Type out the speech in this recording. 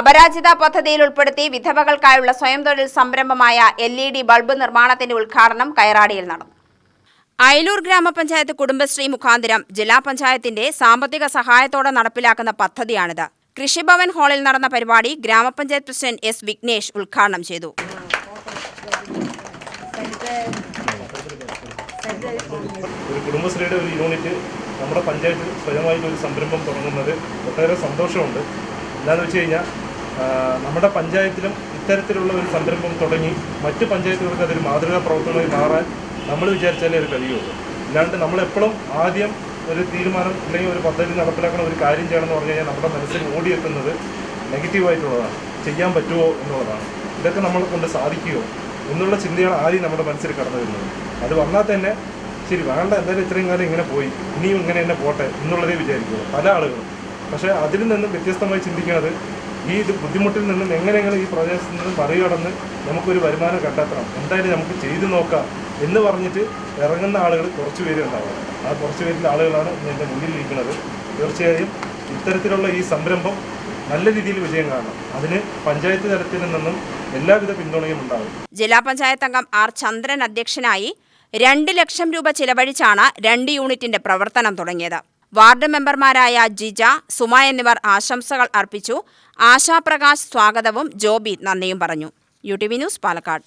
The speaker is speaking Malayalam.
അപരാജിത പദ്ധതിയിൽ ഉൾപ്പെടുത്തി വിധവകൾക്കായുള്ള സ്വയം തൊഴിൽ സംരംഭമായ എൽ ഇ ഡി ബൾബ് നിർമ്മാണത്തിന്റെ ഉദ്ഘാടനം കയറാടിയിൽ നടന്നു. അയലൂർ ഗ്രാമപഞ്ചായത്ത് കുടുംബശ്രീ മുഖാന്തരം ജില്ലാ പഞ്ചായത്തിന്റെ സാമ്പത്തിക സഹായത്തോടെ നടപ്പിലാക്കുന്ന പദ്ധതിയാണിത്. കൃഷിഭവൻ ഹാളിൽ നടന്ന പരിപാടി ഗ്രാമപഞ്ചായത്ത് പ്രസിഡന്റ് എസ് വിഘ്നേഷ് ഉദ്ഘാടനം ചെയ്തു. ഒരു കുടുംബശ്രീയുടെ ഒരു യൂണിറ്റ് നമ്മുടെ പഞ്ചായത്തിൽ സ്വയമായിട്ട് ഒരു സംരംഭം തുടങ്ങുന്നത് ഒട്ടേറെ സന്തോഷമുണ്ട്. എന്താണെന്ന് വെച്ച് കഴിഞ്ഞാൽ നമ്മുടെ പഞ്ചായത്തിലും ഇത്തരത്തിലുള്ള ഒരു സംരംഭം തുടങ്ങി മറ്റ് പഞ്ചായത്തുകൾക്ക് അതൊരു മാതൃകാ പ്രവർത്തനമായി മാറാൻ നമ്മൾ വിചാരിച്ചാലേ അത് കഴിയുള്ളൂ. അല്ലാണ്ട് നമ്മളെപ്പോഴും ആദ്യം ഒരു തീരുമാനം അല്ലെങ്കിൽ ഒരു പദ്ധതി നടപ്പിലാക്കുന്ന ഒരു കാര്യം ചെയ്യണമെന്ന് പറഞ്ഞു കഴിഞ്ഞാൽ നമ്മുടെ മനസ്സിൽ ഓടിയെത്തുന്നത് നെഗറ്റീവായിട്ടുള്ളതാണ് ചെയ്യാൻ പറ്റുമോ എന്നുള്ളതാണ്. ഇതൊക്കെ നമ്മളെ കൊണ്ട് സാധിക്കുമോ എന്നുള്ള ചിന്തയാണ് ആദ്യം നമ്മുടെ മനസ്സിൽ കടന്നു വരുന്നത്. അത് വന്നാൽ തന്നെ ശരി വേണ്ട എന്തായാലും ഇത്രയും കാലം ഇങ്ങനെ പോയി ഇനിയും ഇങ്ങനെ തന്നെ പോട്ടെ എന്നുള്ളതേ വിചാരിക്കുള്ളൂ. പല ആളുകളും. പക്ഷേ അതിൽ നിന്നും വ്യത്യസ്തമായി ചിന്തിക്കുന്നത് ഈ ഇത് ബുദ്ധിമുട്ടിൽ നിന്നും എങ്ങനെയെങ്കിലും ഈ പ്രദേശത്ത് നിന്നും മറികടന്ന് നമുക്കൊരു വരുമാനം കണ്ടെത്തണം? എന്തായാലും നമുക്ക് ചെയ്തു നോക്കാം എന്ന് പറഞ്ഞിട്ട് ഇറങ്ങുന്ന ആളുകൾ കുറച്ച് പേര് ഉണ്ടാവും. ആ കുറച്ച് പേരിലെ ആളുകളാണ് എന്റെ മുന്നിലിരിക്കുന്നത് തീർച്ചയായും ഇത്തരത്തിലുള്ള ഈ സംരംഭം നല്ല രീതിയിൽ വിജയം കാണണം. അതിന് പഞ്ചായത്ത് തലത്തിൽ നിന്നും എല്ലാവിധ പിന്തുണയും ഉണ്ടാകും. ജില്ലാ പഞ്ചായത്ത് അംഗം ആർ ചന്ദ്രൻ അധ്യക്ഷനായി രണ്ട് ലക്ഷം രൂപ ചിലവഴിച്ചാണ് രണ്ട് യൂണിറ്റിന്റെ പ്രവർത്തനം തുടങ്ങിയത്. വാർഡ് മെമ്പർമാരായ ജിജ സുമ എന്നിവർ ആശംസകൾ അർപ്പിച്ചു. ആശാപ്രകാശ് സ്വാഗതവും ജോബി നന്ദിയും പറഞ്ഞു. U T V news Palakkad.